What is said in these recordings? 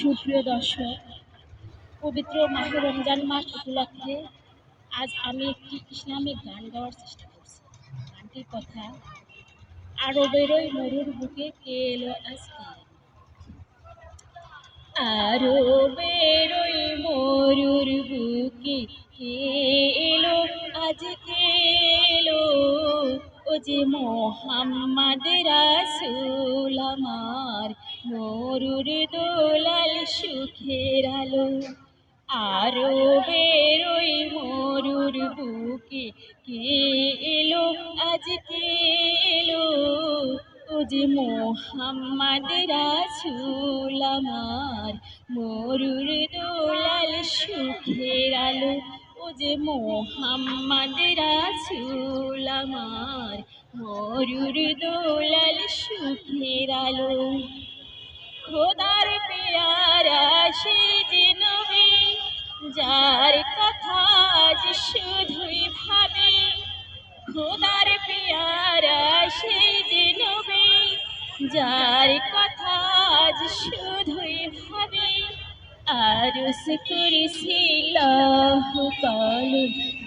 সুপ্রিয় দর্শক, পবিত্র মাহে রমজান মাস উপলক্ষে আজ আমি একটি ইসলামিক গান গাওয়ার চেষ্টা করছি। গানটির কথা, আরও বেরোয় মরুর বুকে কে এলো আজকে? আরও বেরোয় মরুর বুকে কে এলো আজকে? এলো ও যে মোহাম্মদ রাসূল আমার মরুর দোলাল সুখের আলো, আরও বেরোই মরুর বুকে। কে এলো? আজকে এলো? ও যে মোহাম্মদ আমার, মরুর দোলাল সুখের আলো। ও যে মোহাম্মদ রাসূল আমার, মরুর দোলাল সুখের আলো। খোদার পেয়ারা সে যে নবী, যার কথা আজ শুধুই ভাবে। খোদার পেয়ারা সে যে নবী, যার কথা আজ শুধুই ভাবে। আরস করেছিল কলম,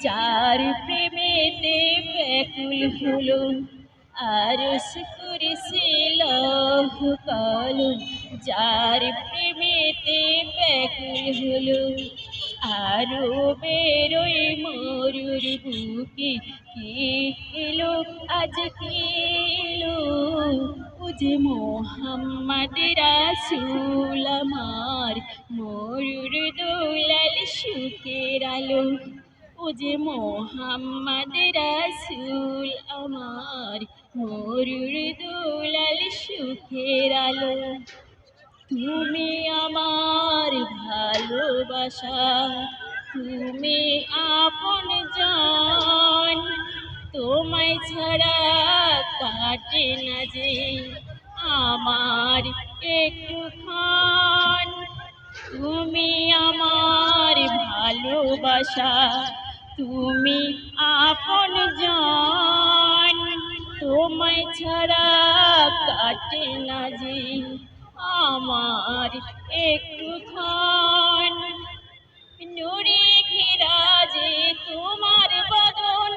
যার প্রেমেতে ব্যাকুল হলো। আরস করেছিল কলম যার প্রেমেতে ব্যাকুল হলো। আরও বেরোই মরুর বুকে, কে এলো, আজ কে এলো? যে মোহাম্মদ রাসূল আমার, মরুর দোলাল সুখের আলো। ও যে মোহাম্মদ রাসূল মরুর দোলাল সুখের আলো, তুমি আমার ভালোবাসা, তুমি আপন জন, তোমায় ছাড়া কাটে না যে আমার একটু খান। তুমি আমার ভালোবাসা, তুমি আপন জন তোমায় ছাড়া কাটে না যে আমার একটু খান নুরে ঘেরা যে তোমার বদন,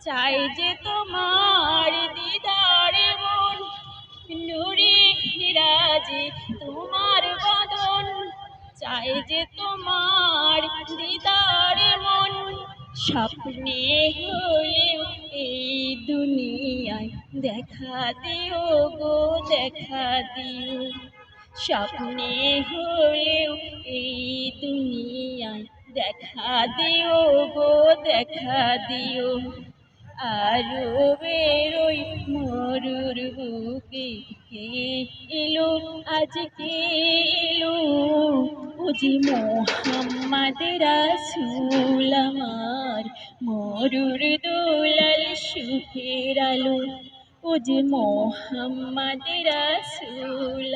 চাই যে তোমার দিদার মন। নুরে ঘেরা যে তোমার বদন, চাই যে তোমার দিদার মন। স্বপ্নে হলেও এই দুনিয়ায় দেখা দিও গো, দেখা দিও। স্বপ্নে হলেও এই দুনিয়ায় দেখা দিও গো, দেখা দিও। আরও বেরোই মরুর বুকে কে এলো আজকে এলো? ও যে মোহাম্মদ রাসূল মরুর দোলাল সুখের আলো। ও যে মোহাম্মদ রাসূল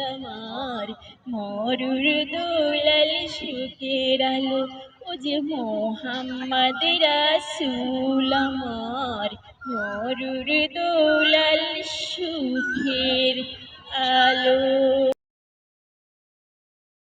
মরুর দোলাল সুখের আলো। ও যে মোহাম্মদ মরুর দোলাল সুখের আলো।